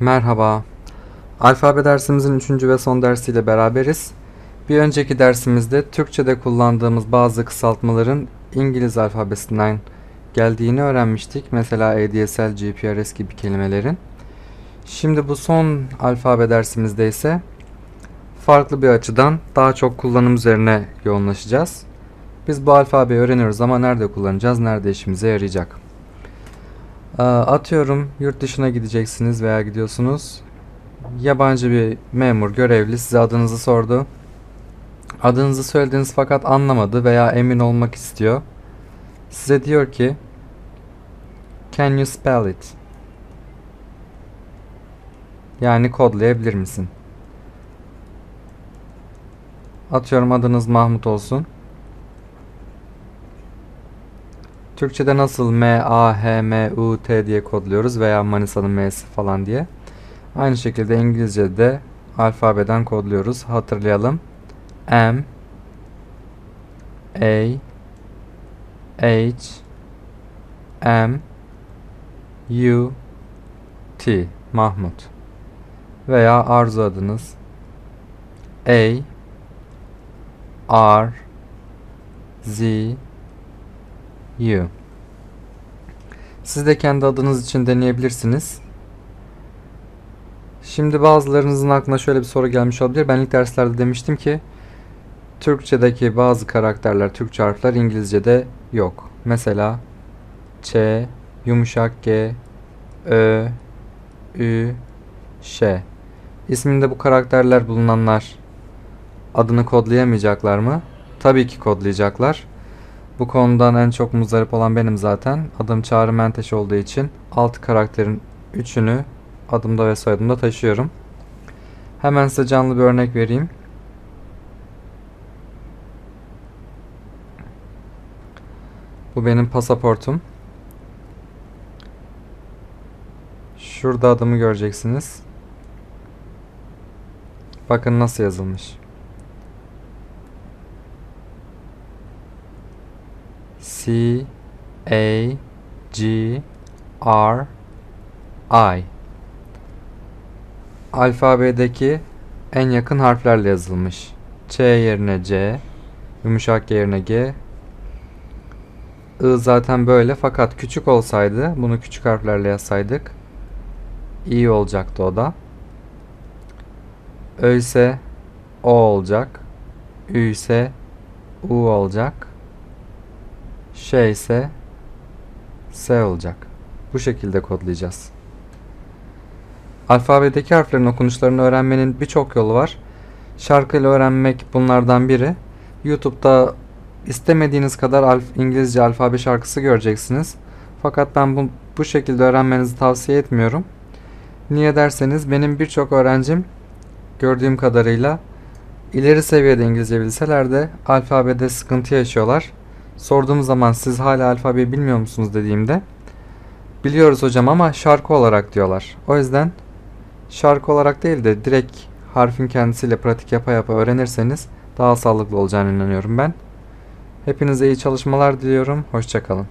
Merhaba. Alfabe dersimizin 3. ve son dersiyle beraberiz. Bir önceki dersimizde Türkçe'de kullandığımız bazı kısaltmaların İngiliz alfabesinden geldiğini öğrenmiştik. Mesela ADSL, GPRS gibi kelimelerin. Şimdi bu son alfabe dersimizde ise farklı bir açıdan daha çok kullanım üzerine yoğunlaşacağız. Biz bu alfabeyi öğreniyoruz ama nerede kullanacağız, nerede işimize yarayacak? Ee, Atıyorum yurt dışına gideceksiniz veya gidiyorsunuz. Yabancı bir memur, görevli size adınızı sordu. Adınızı söylediniz fakat anlamadı veya emin olmak istiyor. Size diyor ki Can you spell it? Yani kodlayabilir misin? Atıyorum adınız Mahmut olsun. Türkçe'de nasıl M, A, H, M, U, T diye kodluyoruz veya Manisa'nın M'si falan diye. Aynı şekilde İngilizce'de de alfabeden kodluyoruz. Hatırlayalım. M, A, H, M, U, T. Mahmut. Veya arzu adınız. A, R, Z, You. Siz de kendi adınız için deneyebilirsiniz. Şimdi bazılarınızın aklına şöyle bir soru gelmiş olabilir. Ben ilk derslerde demiştim ki Türkçedeki bazı karakterler, Türkçe harfler İngilizce'de yok. Mesela Ç, yumuşak G, Ö, Ü, Ş. İsminde bu karakterler bulunanlar adını kodlayamayacaklar mı? Tabii ki kodlayacaklar. Bu konudan en çok muzdarip olan benim zaten. Adım Çağrı Menteş olduğu için alt karakterin üçünü adımda ve soyadımda taşıyorum. Hemen size canlı bir örnek vereyim. Bu benim pasaportum. Şurada adımı göreceksiniz. Bakın nasıl yazılmış. C A G R I Alfabedeki en yakın harflerle yazılmış. Ç yerine C, yumuşak yerine G. I zaten böyle fakat küçük olsaydı, bunu küçük harflerle yazsaydık iyi olacaktı o da. Ö O olacak. Ü U olacak. Ş ise S olacak. Bu şekilde kodlayacağız. Alfabedeki harflerin okunuşlarını öğrenmenin birçok yolu var. Şarkıyla öğrenmek bunlardan biri. YouTube'da istemediğiniz kadar alf İngilizce alfabe şarkısı göreceksiniz. Fakat ben bu, bu şekilde öğrenmenizi tavsiye etmiyorum. Niye derseniz benim birçok öğrencim gördüğüm kadarıyla ileri seviyede İngilizce bilseler de alfabede sıkıntı yaşıyorlar. Sorduğum zaman siz hala alfabeyi bilmiyor musunuz dediğimde biliyoruz hocam ama şarkı olarak diyorlar. O yüzden şarkı olarak değil de direkt harfin kendisiyle pratik yapa yapa öğrenirseniz daha sağlıklı olacağını inanıyorum ben. Hepinize iyi çalışmalar diliyorum. Hoşçakalın.